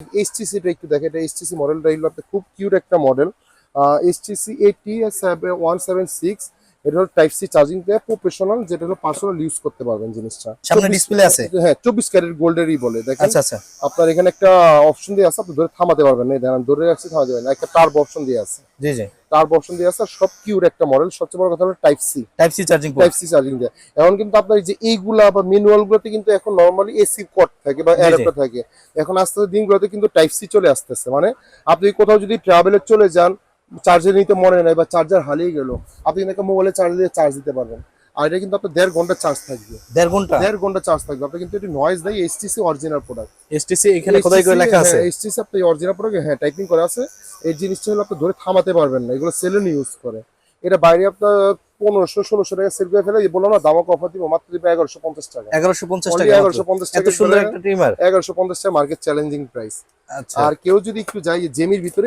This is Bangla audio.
এইচটিসিটা একটু দেখেন এটা এইচটিসি মডেলটা এগুলো আপনার খুব কিউট একটা model HTC eighty one seven six এটা হলো টাইপ সি চার্জিং দেয় প্রফেশনাল যেটা হলো পার্সোনাল ইউজ করতে পারবেন জিনিসটা। সামনে ডিসপ্লে আছে? হ্যাঁ চব্বিশ ক্যারেট গোল্ডেরই বলে দেখেন। আচ্ছা আচ্ছা। আপনার এখানে একটা অপশন দিয়ে আছে আপনি ধরে থামাতে পারবেন না দেখেন ধরে রাখছি থামাতে পারবেন না একটা টার্ব অপশন দিয়ে আছে। জি জি। টার্ব অপশন দিয়ে আছে সব কিউট একটা মডেল সবচেয়ে বড় কথা হলো type C type C charging type C charging দেয়। এখন কিন্তু আপনার যে এইগুলা বা ম্যানুয়াল গুলোতে কিন্তু এখন নর্মালি এসি কট থাকে বা। অ্যাডাপ্টার থাকে। এখন আস্তে আস্তে দিনগুলোতে কিন্তু টাইপ সি চলে আসতেছে। মানে আপনি কোথাও যদি ট্রাভেলে চলে যান চার্জার নিতে মনে নাই বা চার্জার হারিয়ে গেল আপনি কিন্তু মোবাইলে চার্জ দিয়ে চার্জ দিতে পারবেন। আর এটা কিন্তু আপনার দেড় ঘণ্টা চার্জ থাকবে। দেড় ঘণ্টা? দেড় ঘণ্টা চার্জ থাকবে। আপনি কিন্তু এটি নয়েজ দেয় এইচটিসি অরিজিনাল প্রোডাক্ট এসটিসি এখানে খোদাই করে লেখা আছে? এইচটিসি আপনি অরিজিনাল প্রোডাক্ট হ্যাঁ টাইপিং করা আছে। এই জিনিসটা হলো আপনি ধরে থামাতে পারবেন না। এগুলো সেলুন ইউজ করে। এটা বাইরে আপনার পনেরোশো ষোলোশো টাকা সেল করে ফেলে। বললাম না দামক অফার দিব মাত্র দিবে এগারোশো পঞ্চাশ টাকা। এগারোশো পঞ্চাশ টাকা এগারোশো পঞ্চাশ টাকা সুন্দর একটা ট্রিমার এগারোশো পঞ্চাশ টাকা মার্কেট চ্যালেঞ্জিং প্রাইস আচ্ছা। আর কেউ যদি একটু যায় জেমির ভিতরে